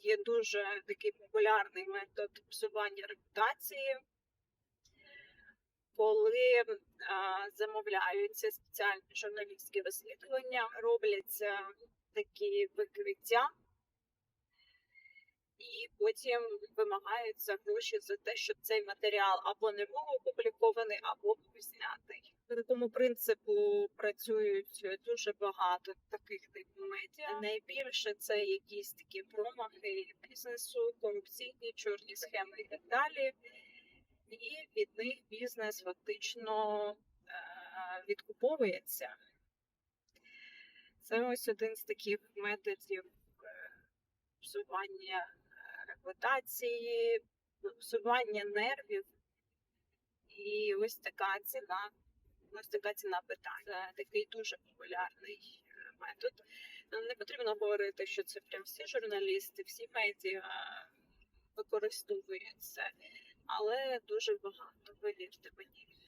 є дуже такий популярний метод псування репутації, коли а, замовляються спеціальні журналістські розслідування, робляться такі викриття, і потім вимагаються гроші за те, щоб цей матеріал або не був опублікований, або був знятий. По такому принципу працюють дуже багато таких типів. Найбільше це якісь такі промахи бізнесу, корупційні чорні схеми і так далі. І від них бізнес фактично е, відкуповується. Це ось один з таких методів е, псування е, репутації, псування нервів. І ось така ціна, ось така ціна питань. Це такий дуже популярний е, метод. Не потрібно говорити, що це прям всі журналісти, всі медіа використовують це, але дуже багато, повірте мені.